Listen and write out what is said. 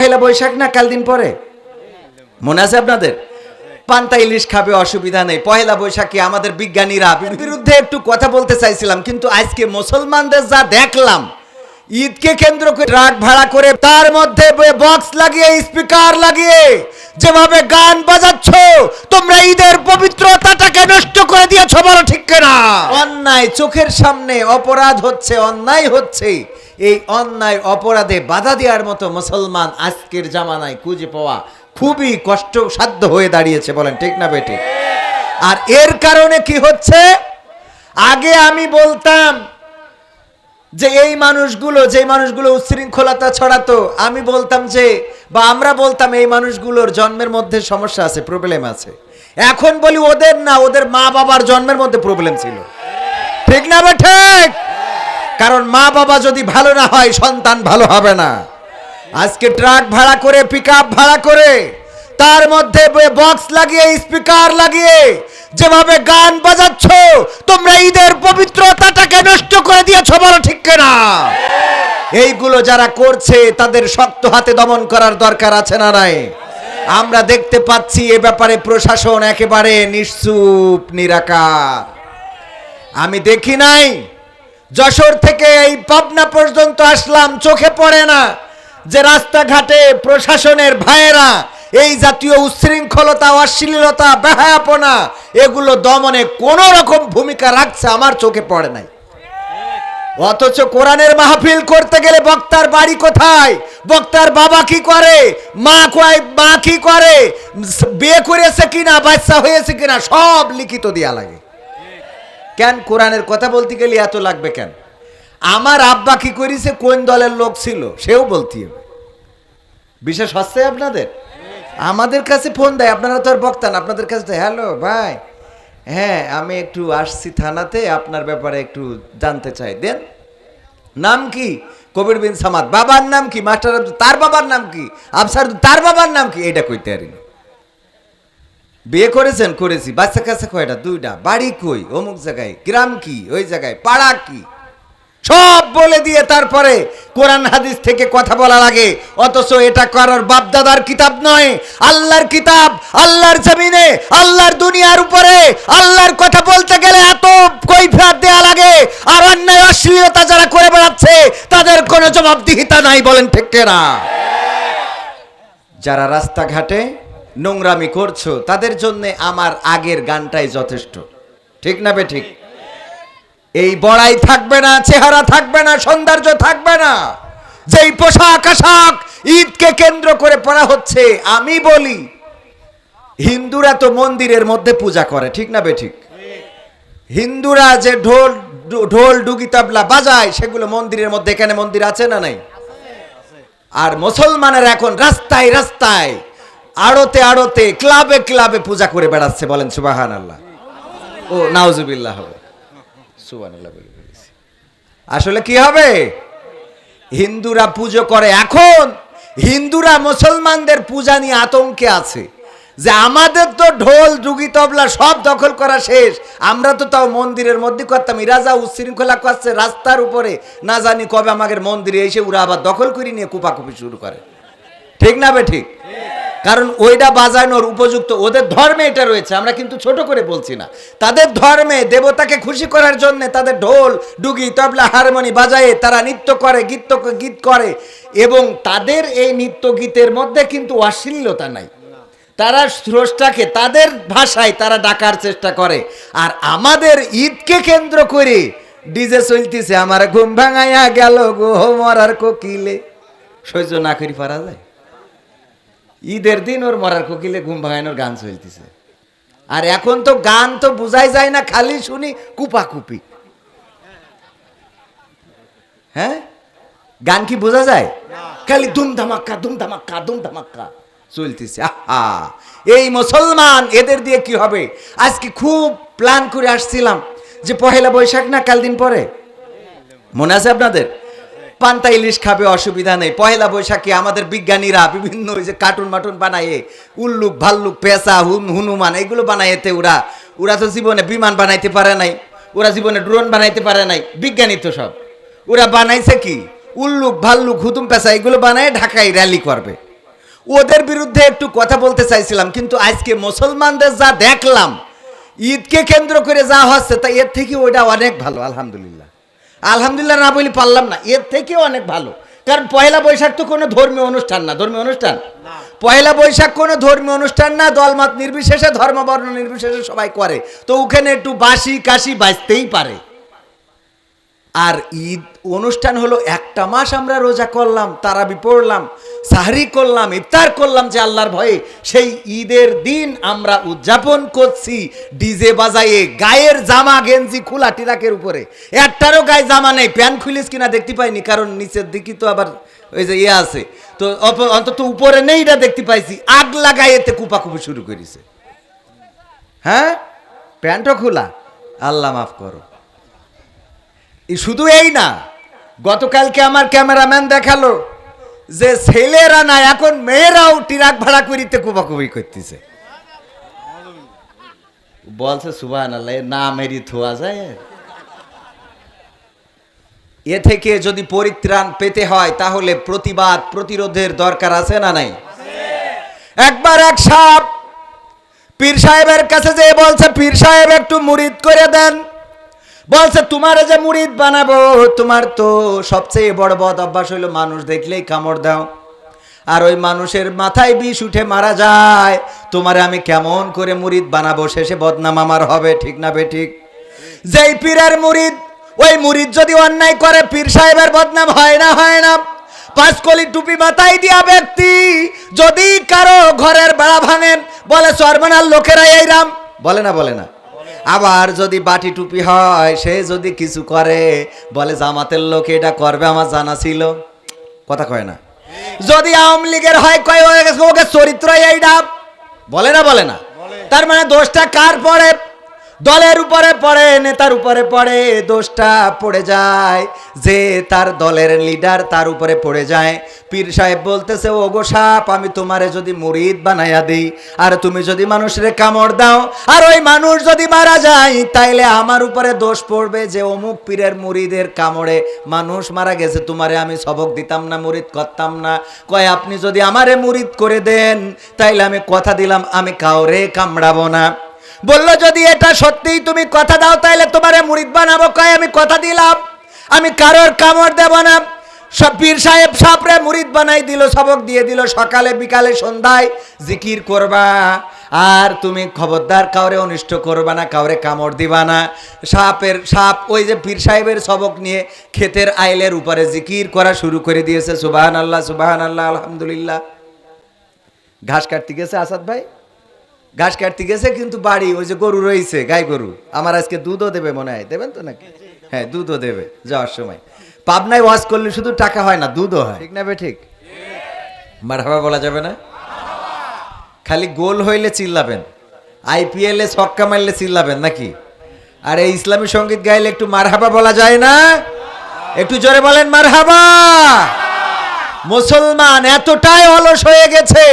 পয়লা বৈশাখ না কাল দিন পরে? মনে আছে আপনাদের? পান্তা ইলিশ খাবে, অসুবিধা নেই। পয়লা বৈশাখে আমাদের বিজ্ঞানীরা বিরুদ্ধে একটু কথা বলতে চাইছিলাম, কিন্তু আজকে মুসলমানদের যা দেখলাম, ঈদকে কেন্দ্র করে ট্রাক ভাড়া করে তার মধ্যে বক্স লাগিয়ে স্পিকার লাগিয়ে যেভাবে গান বাজাচ্ছ, তোমরা ঈদের পবিত্রতাটাকে নষ্ট করে দিয়েছ, বলো ঠিক না অন্যায় চোখের সামনে অপরাধ হচ্ছে, অন্যায় হচ্ছে। এই অন্যায় অপরাধে বাধা দেওয়ার মতো মুসলমান আজকের জামানায় খুঁজে পাওয়া খুবই কষ্টসাধ্য হয়ে দাঁড়িয়েছে, বলেন, ঠিক না বেটি আর এর কারণে কি হচ্ছে? আগে আমি বলতাম যে এই মানুষগুলো, যে মানুষগুলো উচ্ছৃঙ্খলতা ছড়াতো, আমি বলতাম যে, বা আমরা বলতাম এই মানুষগুলোর জন্মের মধ্যে সমস্যা আছে প্রবলেম আছে। এখন বলি ওদের না, ওদের মা বাবার জন্মের মধ্যে প্রবলেম ছিল। ঠিক না বা ঠিক কারণ মা বাবা যদি ভালো না হয়, সন্তান ভালো হবে না। আজকে ট্রাক ভাড়া করে পিক ভাড়া করে, তার মধ্যে বক্স লাগিয়ে স্পিকার লাগিয়ে, যেভাবে গান বাজাচ্ছ, তোমরা ঈদের পবিত্রতাটাকে নষ্ট করে দিয়েছ বলো ঠিক না এইগুলো যারা করছে, তাদের শক্ত হাতে দমন করার দরকার আছে না নাই? আমরা দেখতে পাচ্ছি এ ব্যাপারে প্রশাসন একেবারে নিশ্চুপ, নিরাকার। আমি দেখি নাই যশোর থেকে এই পাবনা পর্যন্ত আসলাম, চোখে পড়ে না যে রাস্তাঘাটে প্রশাসনের ভাইয়েরা এই জাতীয় উচ্ছৃঙ্খলতা, অশ্লীলতা, বেহায়াপনা, এগুলো দমনে কোনো রকম ভূমিকা রাখছে আমার চোখে পড়ে নাই। অথচ কোরআনের মাহফিল করতে গেলে বক্তার বাড়ি কোথায়? বক্তার বাবা কি করে? মা কয়, মা কি করে? বিয়ে করেছে কিনা, বাচ্চা হয়েছে কিনা, সব লিখিত দেয়া লাগে। কেন কোরআনের কথা বলতে গেলে এত লাগবে কেন? আমার আব্বা কি করেছে? কোন দলের লোক ছিল? সেও বলতে হবে। বিশেষ হচ্ছে আপনাদের? আমাদের কাছে ফোন দেয়। আপনারা তো আর বক্তান আপনাদের কাছে দেয় হ্যালো, ভাই। হ্যাঁ আমি একটু আসছি থানাতে। আপনার ব্যাপারে একটু জানতে চাই। দেন, নাম কি? কবির বিন সামাদ। বাবার নাম কি? মাস্টার তার বাবার নাম কি? আফসার তার বাবার নাম কি? এটা কইতে পারি না বিয়ে করেছেন, করেছি। বাচ্চা কাছে কয়টা? দুইটা। বাড়ি কই? অমুক জায়গায়। গ্রাম কি? ওই জায়গায়। পাড়া কি? সব বলে দিয়ে তারপরে কোরআন হাদিস থেকে কথা বলা লাগে অথচ এটা করার বাপদাদার কিতাব নয়। আল্লাহর কিতাব, আল্লাহর জমিনে, আল্লাহর দুনিয়ার উপরে, আল্লাহর কথা বলতে গেলে এত কৈফিয়ত দেয়া লাগে আর অন্যায় অশ্লীলতা যারা করে বেড়াচ্ছে, তাদের কোনো জবাবদিহিতা নাই বলেন ঠিক না যারা রাস্তাঘাটে নোংরামি করছ, তাদের জন্য আমার আগের গানটাই যথেষ্ট। ঠিক না বে ঠিক? এই বড়াই থাকবে না, চেহারা থাকবে না, সৌন্দর্য থাকবে না। যেই পোশাক আশাক ঈদকে কেন্দ্র করে পড়া হচ্ছে, আমি বলি, হিন্দুরা তো মন্দিরের মধ্যে পূজা করে, ঠিক না বে ঠিক? হিন্দুরা যে ঢোল ঢোল, ডুগি, তাবলা বাজায়, সেগুলো মন্দিরের মধ্যে, এখানে মন্দির আছে না নাই? আর মুসলমানের এখন রাস্তায় রাস্তায় আড়তে আড়তে, ক্লাবে ক্লাবে পূজা করে বেড়াচ্ছে বলেন সুবাহান আল্লাহ ও, নাউজুবিল্লাহ হবে। সুবান আল্লাহ। আসলে কি হবে? হিন্দুরা পুজো করে এখন, হিন্দুরা মুসলমানদের পূজা নিয়ে আতঙ্কে আছে। যে আমাদের তো ঢোল ডুগি তবলা সব দখল করা শেষ। আমরা তো তাও মন্দিরের মধ্যে করতাম। ইরাজা যা উচ্ছৃঙ্খলা করছে রাস্তার উপরে। না জানি কবে আমাদের মন্দিরে এসে ওরা আবার দখল করে নিয়ে কুপাকুপি শুরু করে। ঠিক না বে ঠিক? কারণ ওইটা বাজানোর উপযুক্ত, ওদের ধর্মে এটা রয়েছে, আমরা কিন্তু ছোট করে বলছি না। তাদের ধর্মে দেবতাকে খুশি করার জন্য তাদের ঢোল, ডুগি, তবলা, হারমোনি বাজায়ে তারা নৃত্য করে, গীত গীত করে। এবং তাদের এই নৃত্য গীতের মধ্যে কিন্তু অশ্লীলতা নাই। তারা স্রষ্টাকে তাদের ভাষায় তারা ডাকার চেষ্টা করে। আর আমাদের ঈদকে কেন্দ্র করে ডিজে চলতেছে, আমার ঘুম ভাঙাইয়া গেল গো মরার কোকিলে। সহ্য না করি, পারা যায়? ঈদের দিন ওর মরার কোকিলে ঘুম ভাঙানোর গান চলতেছে। আর এখন তো গান তো বোঝাই যায় না, খালি শুনি কুপাকুপি। হ্যাঁ? গান কি বোঝা যায়? খালি দুম ধামাক্কা দুম ধামাক্কা দুম ধামাক্কা চলতেছে। আহা! এই মুসলমান, এদের দিয়ে কি হবে? আজকে খুব প্ল্যান করে আসছিলাম যে পহেলা বৈশাখ না কাল দিন পরে? মনে আছে আপনাদের? পান্তা ইলিশ খাবে, অসুবিধা নেই। পহেলা বৈশাখে আমাদের বিজ্ঞানীরা বিভিন্ন ওই যে কার্টুন মাটুন বানায়ে, উল্লুক, ভাল্লুক, পেঁচা, হুন, হনুমান, এগুলো বানাইতে ওরা ওরা তো জীবনে বিমান বানাইতে পারে নাই, ওরা জীবনে ড্রোন বানাইতে পারে নাই, বিজ্ঞানী তো সব। ওরা বানাইছে কি? উল্লুক, ভাল্লুক, হুতুম, পেঁচা, এগুলো বানায় ঢাকায় র্যালি করবে। ওদের বিরুদ্ধে একটু কথা বলতে চাইছিলাম, কিন্তু আজকে মুসলমানদের যা দেখলাম, ঈদকে কেন্দ্র করে যা হচ্ছে, তা এর থেকে ওইটা অনেক ভালো, আলহামদুলিল্লাহ। আলহামদুলিল্লাহ না বলি পারলাম না। এর থেকেও অনেক ভালো। কারণ পয়লা বৈশাখ তো কোনো ধর্মীয় অনুষ্ঠান না। ধর্মীয় অনুষ্ঠান? পয়লা বৈশাখ কোনো ধর্মীয় অনুষ্ঠান না। দলমত নির্বিশেষে ধর্মবর্ণ নির্বিশেষে সবাই করে। তো ওখানে একটু বাসি কাশি বাঁচতেই পারে। আর ঈদ অনুষ্ঠান হলো একটা মাস আমরা রোজা করলাম, তারাবি পড়লাম, সাহরি করলাম, ইফতার করলাম যে আল্লাহর ভয়ে। সেই ঈদের দিন আমরা উদযাপন করছি ডিজে বাজাইয়ে গায়ের জামা, গেঞ্জি, খোলা টিরাকের উপরে। একটারও গায়ে জামা নেই, প্যান্ট খুলিস কিনা দেখতে পাইনি, কারণ নিচের দিকে তো আবার ওই যে ইয়ে আছে। তো অন্তত উপরে নেই এটা দেখতে পাইছি, আগ লাগাই এতে কুপাকুপি শুরু করেছে। হ্যাঁ? প্যান্টও খোলা, আল্লাহ মাফ করো। শুধু এই না, গতকালকে আমার ক্যামেরাম্যান দেখাল যে ছেলেরা না, এখন মেয়েরাও টিরাক ভাড়া করিতে কুবাকুবি করতেছে। বলছে সুবান এর নাম থোয়া যায়। এ থেকে যদি পরিত্রাণ পেতে হয়, তাহলে প্রতিবাদ, প্রতিরোধের দরকার আছে না নাই? একবার এক সাপ পীর সাহেবের কাছে যে বলছে, পীর সাহেব, একটু মুরিদ করে দেন। বলছে, তোমার যে মুড়িদ বানাবো, তোমার তো সবচেয়ে বড় বদ অভ্যাস হইল মানুষ দেখলেই কামড় দাও। আর ওই মানুষের মাথায় বিষ উঠে মারা যায়। তোমারে আমি কেমন করে মুরিদ বানাবো, শেষে বদনাম আমার হবে, ঠিক না বে ঠিক? যেই পীরের মুরিদ ওই মুড়িদ যদি অন্যায় করে, পীর সাহেবের বদনাম হয় না হয় না। পাঁচ কলি টুপি মাথায় দিয়া ব্যক্তি যদি কারও ঘরের বেড়া ভাঙেন, বলে সর্বনার লোকেরা এই রাম। বলে না বলে না। আবার যদি বাটি টুপি হয় সে যদি কিছু করে বলে জামাতের লোক এটা করবে আমার জানা ছিল। কথা কয় না। যদি আওয়ামী লীগের হয় কয় ওকে চরিত্রই চরিত্র এইটা বলে না বলে না। তার মানে দোষটা কার পড়ে দলের উপরে পড়ে, নেতার উপরে পড়ে, দোষটা পড়ে যায়। যে তার দলের লিডার তার উপরে পড়ে যায়। পীর সাহেব বলতেছে ও গো সাপ, আমি তোমারে যদি মুরিদ বানাইয়া দিই, আর তুমি যদি মানুষের কামড় দাও, আর ওই মানুষ যদি মারা যায়, তাইলে আমার উপরে দোষ পড়বে যে অমুক পীরের মুরিদের কামড়ে মানুষ মারা গেছে। তোমারে আমি সবক দিতাম না, মুরিদ করতাম না। কয়, আপনি যদি আমারে মুরিদ করে দেন, তাইলে আমি কথা দিলাম, আমি কাউরে কামড়াবো না। বলল, যদি এটা সত্যিই তুমি কথা দাও তাহলে তোমারে মুরিদ বানাবো। কয়, আমি কথা দিলাম। আমি কারোর কামড় দেব না। পীর সাহেব সাপরে মুরিদ বানাই দিল, সবক দিয়ে দিল, সকালে, বিকালে, সন্ধ্যায় জিকির করবা। আর তুমি খবরদার, কাউরে অনিষ্ট করবা না, কাউরে কামড় দিবা না। সাপের, সাপ, ওই যে পীর সাহেবের সবক নিয়ে ক্ষেতের আইলের উপরে জিকির করা শুরু করে দিয়েছে। সুবাহান আল্লাহ সুবাহান আল্লাহ আলহামদুলিল্লাহ। ঘাস কাটতে গেছে আসাদ ভাই? ঘাস কাটতে গেছে, কিন্তু বাড়ি, ওই যে গরু রয়েছে, গাই গরু, আমার আজকে দুধও দেবে মনে হয়, দেবেন তো নাকি? হ্যাঁ দুধও দেবে যাওয়ার সময়। পাবনায় ওয়াশ করলে শুধু টাকা হয় না, দুধও হয়। ঠিক না বে, ঠিক? মারহাবা বলা যাবে না? খালি গোল হইলে চিল্লাবেন, আইপিএলে ছক্কা মারলে চিল্লাবেন নাকি? আর এই ইসলামী সংগীত গাইলে একটু মারহাবা বলা যায় না? একটু জোরে বলেন মারহাবা! মুসলমান এতটাই অলস হয়ে গেছে।